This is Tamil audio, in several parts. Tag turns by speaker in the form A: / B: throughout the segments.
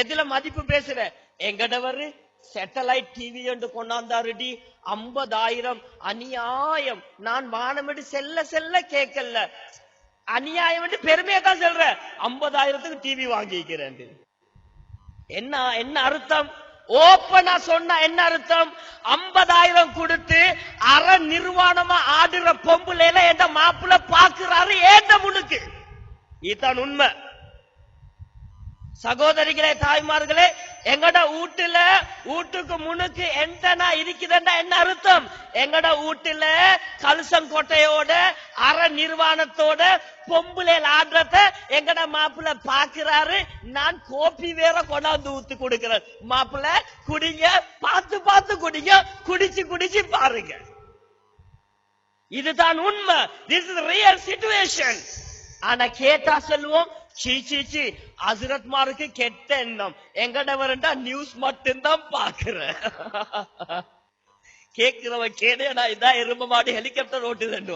A: எதுல மதிப்பு பேசுற? எங்கடவரு சேட்டலைட் டிவி என்று கொண்டாந்தாருடி. ஐம்பதாயிரம் அநியாயம். நான் வானமிட்டு செல்ல செல்ல கேட்கல. அநியாயம் பெருமையை பெருமையா தான் சொல்ற. ஐம்பதாயிரத்துக்கு டிவி வாங்கிக்கிறேன் என்ன என்ன அர்த்தம்? ஓப்பனா சொன்னா என்ன அர்த்தம்? ஐம்பதாயிரம் கொடுத்து அற நிர்வாணமா ஆடுற பொம்புல என் மாப்பிள்ள பாக்குறாரு ஏண்ட முனுக்கு இதுதான் உண்மை. சகோதரிகளே தாய்மார்களே எங்கட வீட்டுல வீட்டுக்கு முனுக்கு எந்தனா இருக்குதுன்னா என்ன அர்த்தம்? எங்கட வீட்டுல கலுசங்கோட்டையோட அற நிர்வாணத்தோட பொம்புலையில் ஆடுறத எங்கட மாப்பிள்ள பாக்குறாரு. நான் கோப்பி வேற கொண்டாந்து ஊத்து கொடுக்கிறேன். மாப்பிள்ள குடிங்க பார்த்து பார்த்து குடிங்க குடிச்சு குடிச்சு பாருங்க. இதுதான் உண்மை. திஸ் இஸ் ரியல் சிச்சுவேஷன் ஆனா கேட்டா சொல்லுவோம் சீ சீ சீ அசுரத்மாருக்கு கெட்ட எண்ணம் எங்கட வரண்டா நியூஸ் மட்டும்தான் பாக்குறேன் கேக்குறவன் கேடையடா இதான் எறும்பு மாடு ஹெலிகாப்டர் ஓட்டு ரெண்டு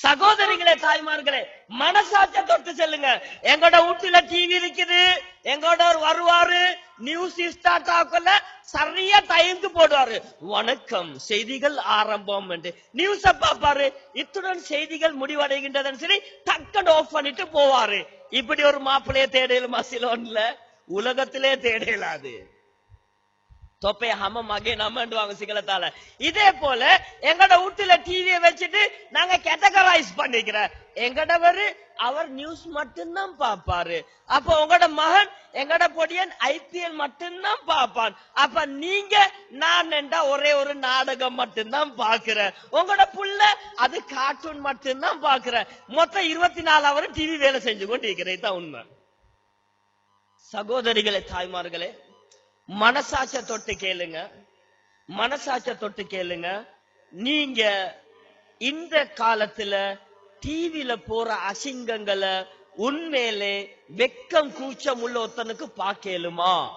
A: சகோதரிகளே தாய்மார்களே மனசாட்ச தொட்டு செல்லுங்க. எங்கோட வீட்டுல டிவி இருக்குது. எங்கோட வருவாரு நியூஸ் ஸ்டார்ட் ஆகல சரியா டைமுக்கு போடுவாரு. வணக்கம் செய்திகள் ஆரம்பம் என்று. நியூஸ பாப்பாரு இத்துடன் செய்திகள் முடிவடைகின்றதுன்னு சொல்லி டக்குன்னு ஆஃப் பண்ணிட்டு போவாரு. இப்படி ஒரு மாப்பிள்ளைய தேடலுமா சிலோன்ல? உலகத்திலே தேடலாது தொப்பைய ஹம மகே நம்மண்டுவாங்க சிங்களத்தால இதே போல எங்கட வீட்டுல டிவியை வச்சுட்டு நாங்க கேட்டகரைஸ் பண்ணிக்கிற. எங்கடவரு அவர் நியூஸ் மட்டும்தான் பாப்பாரு. அப்ப உங்களோட மகன் எங்கட பொடியன் ஐபிஎல் மட்டும்தான் பாப்பான். அப்ப நீங்க நான் என்றா ஒரே ஒரு நாடகம் மட்டும்தான் பாக்குறேன் உங்களோட புள்ள அது கார்ட்டூன் மட்டும்தான் பாக்குறேன் மொத்தம் இருபத்தி நாலு அவர் டிவி வேலை செஞ்சு கொண்டு இருக்கிறேன் தான் உண்மை. சகோதரிகளே தாய்மார்களே மனசாட்ச தொட்டு கேளுங்க. மனசாட்ச தொட்டு கேளுங்க. நீங்க இந்த காலத்துல டிவியில போற அசிங்கங்களை உண்மையிலே வெக்கம் கூச்சம் உள்ள ஒருத்தனுக்கு பார்க்கலுமா?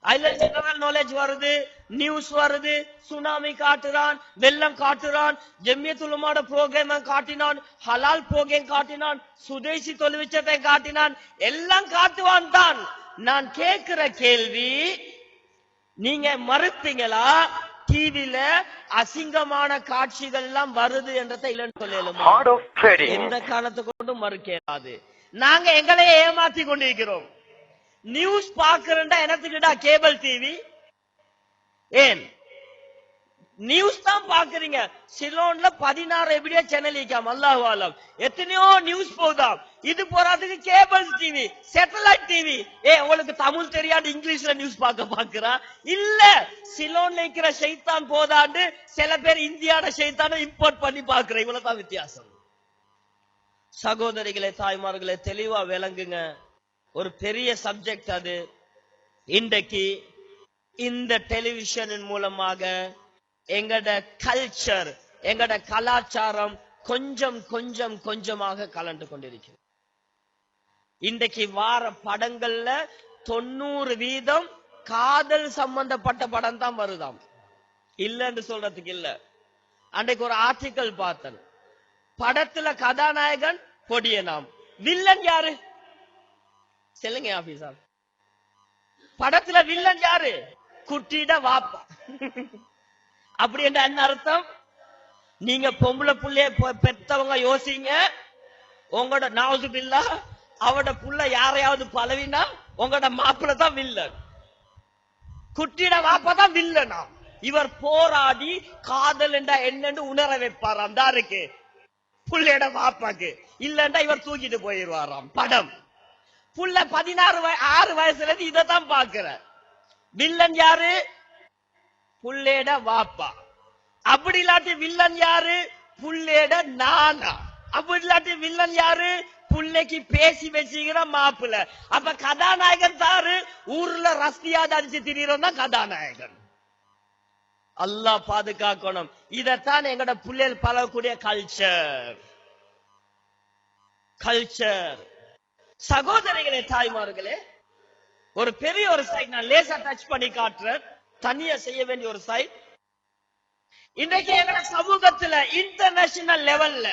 A: அதுல ஜெனரல் நாலேஜ் வருது நியூஸ் வருது சுனாமி காட்டுறான் வெள்ளம் காட்டுறான் ஜெம்மியத்துலமாட புரோகிராம காட்டினான் ஹலால் புரோகிராம் காட்டினான் சுதேசி தொழிற்சத்தை காட்டினான் எல்லாம் காட்டுவான் தான். நான் கேட்கிற கேள்வி நீங்க மறுப்பீங்களா டிவில அசிங்கமான காட்சிகள் எல்லாம் வருது என்றதை இல்லைன்னு சொல்லலுமா. எந்த காலத்தை கொண்டும் மறுக்கலாது நாங்க எங்களையே ஏமாத்தி கொண்டிருக்கிறோம். நியூஸ் பாக்குறேன்டா எனத்துக்கிட்டா கேபிள் டிவி ஏன்? நியூஸ் தான் பாக்குறீங்க சிலோன்ல பதினாறு எப்படியா சேனல் இருக்காம். அல்லாஹ் ஆலம் எத்தனையோ நியூஸ் போதாம். இது போறதுக்கு கேபிள் டிவி சேட்டலைட் டிவி ஏ உங்களுக்கு தமிழ் தெரியாது இங்கிலீஷ்ல நியூஸ் பார்க்க பாக்குறா இல்ல சிலோன்ல இருக்கிற செய்தான் போதாண்டு சில பேர் இந்தியாட ஷைத்தான இம்போர்ட் பண்ணி பாக்குற இவ்வளவுதான் வித்தியாசம். சகோதரிகளே தாய்மார்களே தெளிவா விளங்குங்க. ஒரு பெரிய சப்ஜெக்ட் அது. இன்றைக்கு இந்த டெலிவிஷனின் மூலமாக எங்கட கல்ச்சர் எங்கட கலாச்சாரம் கொஞ்சம் கொஞ்சம் கொஞ்சமாக கலந்து கொண்டிருக்கிறது. இன்றைக்கு வார படங்கள்ல தொண்ணூறு வீதம் காதல் சம்பந்தப்பட்ட படம் தான் வருதாம். இல்லைன்னு சொல்றதுக்கு இல்ல. அன்றைக்கு ஒரு ஆர்டிக்கல் பார்த்தேன். படத்துல கதாநாயகன் பொடியனாம் வில்லன் யாரு? சொல்லுங்க ஆபீசர் படத்துல வில்லன் யாரு? குட்டிட வாப்பா. அப்படி என்ற என்ன அர்த்தம்? நீங்க பொம்பளை பிள்ளைய பெத்தவங்க யோசிங்க. உங்களோட நாவது பில்லா அவட புள்ள யாரையாவது பலவினா உங்களோட மாப்பிள்ள தான் வில்லன் குட்டிட வாப்பதான் வில்லனா இவர் போராடி காதல் என்றா என்னன்னு உணர வைப்பாராம் தாருக்கு புள்ளையோட வாப்பாக்கு இல்லன்னா இவர் தூக்கிட்டு போயிருவாராம் படம். புள்ள பதினாறு ஆறு வயசுல இருந்து இதைத்தான் பாக்குற வில்லன் யாரு? புள்ளேட வாப்பா. அப்படி இல்லாட்டி வில்லன் யாரு? புள்ளேட நானா. அப்படி இல்லாட்டி வில்லன் யாரு? புள்ளைக்கு பேசி வச்சுக்கிற மாப்பிள்ள. அப்ப கதாநாயகன் தாரு ஊர்ல ரஸ்தியாத அடிச்சு திரியறோம் தான் கதாநாயகன். அல்லா பாதுகாக்கணும். இதத்தான் எங்கட புள்ளைகள் பழகக்கூடிய கல்ச்சர் கல்ச்சர் சகோதரிகளே தாய்மார்களே ஒரு பெரிய ஒரு சைட் நான் லேசா டச் பண்ணி காட்டுறேன். தனியா செய்ய வேண்டிய ஒரு சைட் இன்றைக்கு எங்க சமூகத்துல இன்டர்நேஷனல் லெவல்ல